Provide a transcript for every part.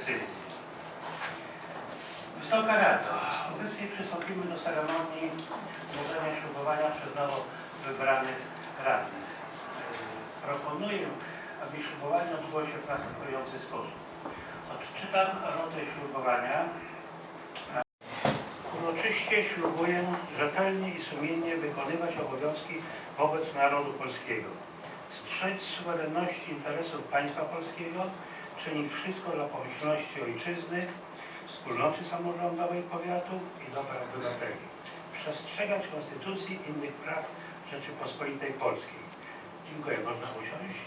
decyzji. Wysoka Rado, obecnie przystąpimy do ceremonii złożenia ślubowania przez nowo wybranych radnych. E, Proponuję, aby ślubowanie odbyło się w następujący sposób. Odczytam rotę ślubowania. Uroczyście ślubuję rzetelnie i sumiennie wykonywać obowiązki wobec narodu polskiego, strzec suwerenności interesów państwa polskiego, czynić wszystko dla pomyślności ojczyzny, wspólnoty samorządowej powiatu i dobra obywateli, przestrzegać konstytucji i innych praw Rzeczypospolitej Polskiej. Dziękuję. Można usiąść.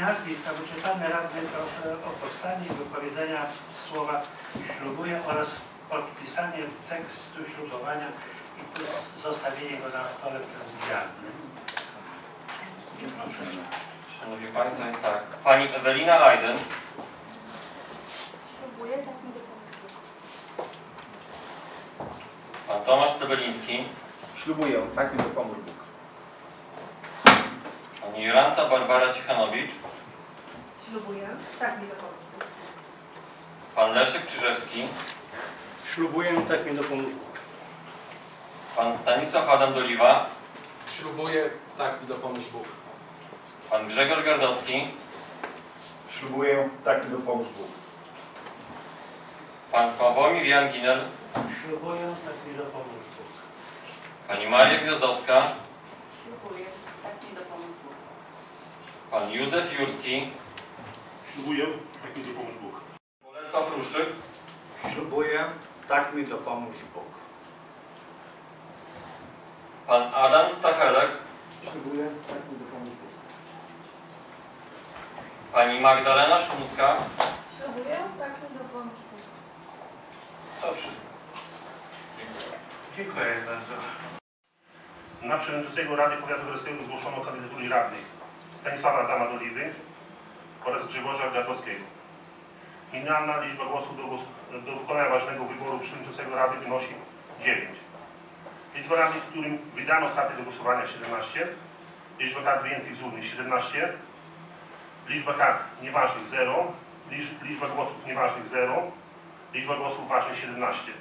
Nazwiska wyczytane radny proszę o powstanie wypowiedzenia słowa ślubuję oraz podpisanie tekstu ślubowania i zostawienie go na stole prezydialnym. Proszę. Szanowni Państwo, jest tak. Pani Ewelina Leiden, Ślubuję, tak mi pan Tomasz Cebeliński, Ślubuję, tak mi dopomóż Bóg. pani Jolanta Barbara Cichanowicz, Ślubuję, tak mi dopomóc Bóg. pan Leszek Czyżewski, Ślubuję, tak mi dopomóż Bóg. pan Stanisław Adam Doliwa, Ślubuję, tak mi dopomóż Bóg. Pan Grzegorz Gardocki, Ślubuję, tak mi dopomóż Bóg. pan Sławomir Jan Ginel, Ślubuję, tak mi dopomóż Bóg. pani Maria Gwiazdowska, Ślubuję, tak mi dopomóc Bóg. pan Józef Jurski, Ślubuję, tak mi dopomóż Bóg. Bolesław Ruszczyk, Ślubuję, tak mi dopomóż Bóg. pan Adam Stachelek, Ślubuję, tak mi dopomóż Bóg. Pani Magdalena Szumska, Ślubuję, tak. To wszystko. Dziękuję bardzo. Na przewodniczącego Rady Powiatu Górskiego zgłoszono kandydatury radnych Stanisława Adama Doliwy oraz Grzegorza Gardowskiego. Minimalna liczba głosów do, głos- do wykonania ważnego wyboru przewodniczącego Rady wynosi 9. Liczba radnych, którym wydano karty do głosowania 17. Liczba kart wyjętych z urny 17. Liczba kart nieważnych 0. Liczb- Liczba głosów nieważnych 0. Liczba głosów ważnych 17.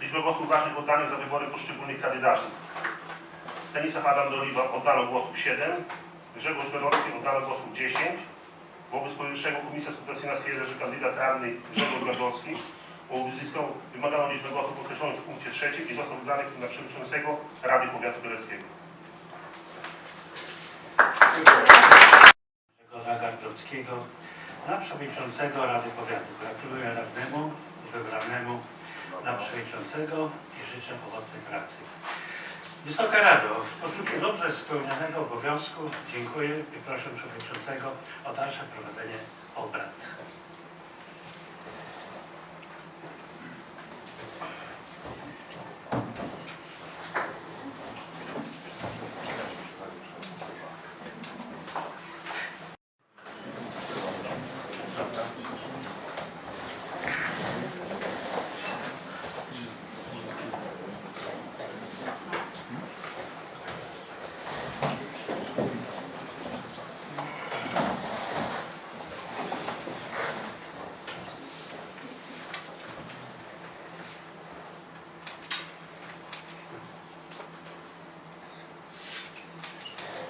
Liczba głosów ważnych oddanych za wybory poszczególnych kandydatów. Stanisław Adam Doliwa oddano głosów 7, Grzegorz Gorowski oddano głosów 10. Wobec powyższego Komisja Skrutacyjna stwierdza, że kandydat radny Grzegorz Gardowski uzyskał wymaganą liczbę głosów określonych w punkcie trzecim i został wybrany na przewodniczącego Rady Powiatu Bielskiego. Gardockiego na przewodniczącego Rady Powiatu. Gratuluję radnemu wybranemu na przewodniczącego i życzę owocnej pracy. Wysoka Rado, w poczuciu dobrze spełnionego obowiązku dziękuję i proszę przewodniczącego o dalsze prowadzenie obrad.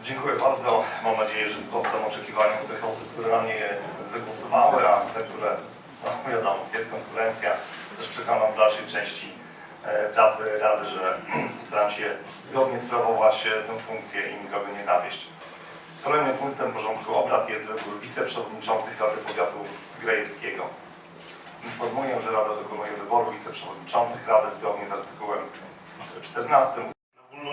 Dziękuję bardzo. Mam nadzieję, że sprostam oczekiwaniom tych osób, które na mnie zagłosowały, a te, które, no wiadomo, jest konkurencja. Też czekam w dalszej części e, pracy Rady, że staram się godnie sprawować e, tę funkcję i nikogo nie zawieść. Kolejnym punktem porządku obrad jest wybór wiceprzewodniczących Rady Powiatu Grejewskiego. Informuję, że Rada dokonuje wyboru wiceprzewodniczących Rady zgodnie z artykułem 14 Na ogólną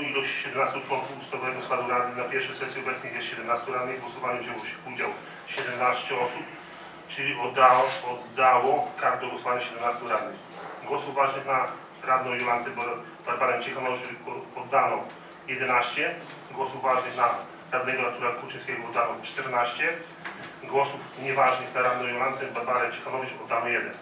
ilość 17 członków ustawowego składu Rady na pierwszej sesji obecnych jest 17 radnych. W głosowaniu wzięło się udział 17 osób, czyli oddało, oddało kart do głosowania 17 radnych. Głosów ważnych na radną Jolantę Bar- Barbarę Ciechanoszy oddano 11. Głosów ważnych na radnego Artura Kuczyńskiego oddano 14. Głosów nieważnych na radną Jolantę Barbarę Ciechanowicz oddano 1.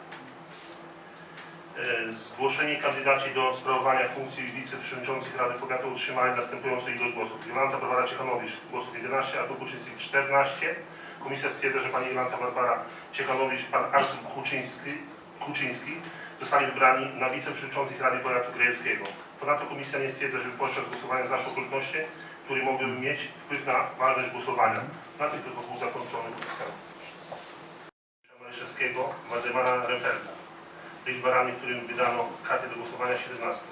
E, Zgłoszeni kandydaci do sprawowania funkcji wiceprzewodniczących Rady Powiatu otrzymali następującą ilość głosów. Jolanta Barbara Ciechanowicz głosów 11, Artur Kuczyński 14. Komisja stwierdza, że pani Jolanta Barbara Ciechanowicz pan Artur Kuczyński, Kuczyński zostali wybrani na wiceprzewodniczących Rady Powiatu Grajewskiego. Ponadto komisja nie stwierdza, że podczas głosowania zaszło okoliczności, które mogłyby mieć wpływ na ważność głosowania. Na tym był zakończony podpisał. Maliszewskiego, Waldemara. Liczba radnych, którym wydano karty do głosowania 17.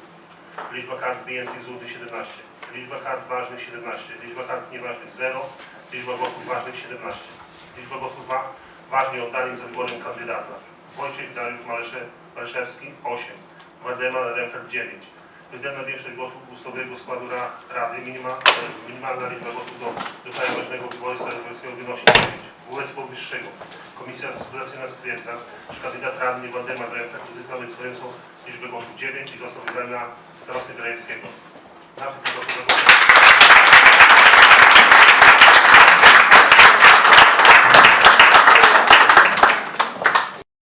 Liczba kart wyjętych z urny 17. Liczba kart ważnych 17. Liczba kart nieważnych 0. Liczba głosów ważnych 17. Liczba głosów wa ważnych oddanych za wyborem kandydata. Wojciech Dariusz Malesze, Maleszewski 8. Waldemar Remfeld 9. Bezwzględna większość głosów ustawowego składu ra, Rady, minima, e, minimalna liczba głosów do, do ważnego wyboru stanowiskiego wynosi 9. Wobec powyższego Komisja Rekrutacyjna stwierdza, że kandydat radny Waldemar Remfeld uzyskał wystarczającą liczbę głosów 9 i został wybrany na starostę Grajewskiego. Na tym tylko